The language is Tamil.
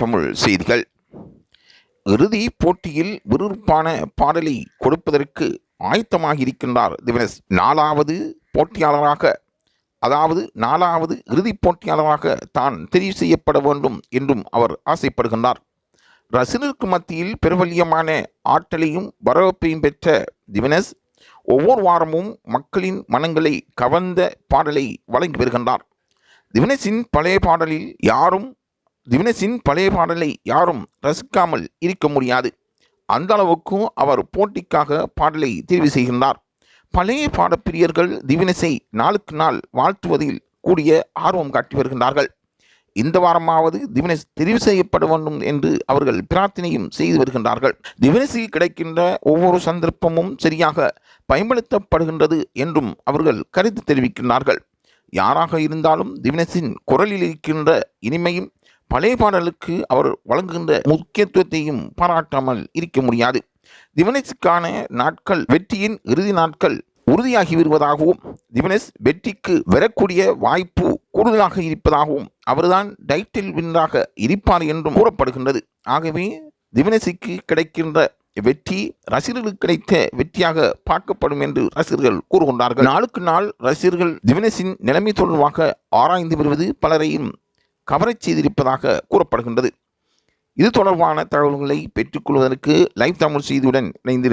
தமிழ் செய்திகள். இறுதி போட்டியில் விறுவிறுப்பான பாடலை கொடுப்பதற்கு ஆயத்தமாக இருக்கின்றார் திவினஸ் நாலாவது போட்டியாளராக அதாவது நாலாவது இறுதிப் போட்டியாளராக தான் தெரிவு செய்யப்பட வேண்டும் என்றும் அவர் ஆசைப்படுகின்றார். ரசிகருக்கு மத்தியில் பிரபல்யமான ஆற்றலையும் வரவேற்பையும் பெற்ற திவினஸ் ஒவ்வொரு வாரமும் மக்களின் மனங்களை கவர்ந்த பாடலை வழங்கி வருகின்றார். திவினஸின் பழைய பாடலில் யாரும் திவினசின் பழைய பாடலை யாரும் ரசிக்காமல் இருக்க முடியாது. அந்த அளவுக்கு அவர் போட்டிக்காக பாடலை தெரிவு செய்கின்றார். பழைய பாடப்பிரியர்கள் திவினஸை நாளுக்கு நாள் வாழ்த்துவதில் கூடிய ஆர்வம் காட்டி வருகின்றார்கள். இந்த வாரமாவது திவினஸ் தெரிவு செய்யப்பட வேண்டும் என்று அவர்கள் பிரார்த்தனையும் செய்து வருகின்றார்கள். திவினஸுக்கு கிடைக்கின்ற ஒவ்வொரு சந்தர்ப்பமும் சரியாக பயன்படுத்தப்படுகின்றது என்றும் அவர்கள் கருத்து தெரிவிக்கின்றார்கள். யாராக இருந்தாலும் திவினஸின் குரலில் இருக்கின்ற இனிமையும் பழைய பாடலுக்கு அவர் வழங்குகின்ற முக்கியத்துவத்தையும் பாராட்டாமல் இருக்க முடியாது. திவனேஷுக்கான நாட்கள் வெற்றியின் இறுதி நாட்கள் உறுதியாகி வருவதாகவும் திவனேஷ் வெற்றிக்கு வரக்கூடிய வாய்ப்பு கூடுதலாக இருப்பதாகவும் அவர்தான் டைட்டில் வின்னராக இருப்பார் என்றும் கூறப்படுகின்றது. ஆகவே திவனேஷுக்கு கிடைக்கின்ற வெற்றி ரசிகர்களுக்கு கிடைத்த வெற்றியாக பார்க்கப்படும் என்று ரசிகர்கள் கூறுகின்றார்கள். நாளுக்கு நாள் ரசிகர்கள் திவனேஷின் நிலைமை தொடர்பாக ஆராய்ந்து வருவது பலரையும் கவரை செய்திருப்பதாக கூறப்படுகின்றது. இது தொடர்பான தகவல்களை பெற்றுக்கொள்வதற்கு லைவ் தமிழ் செய்தியுடன் இணைந்திருங்கள்.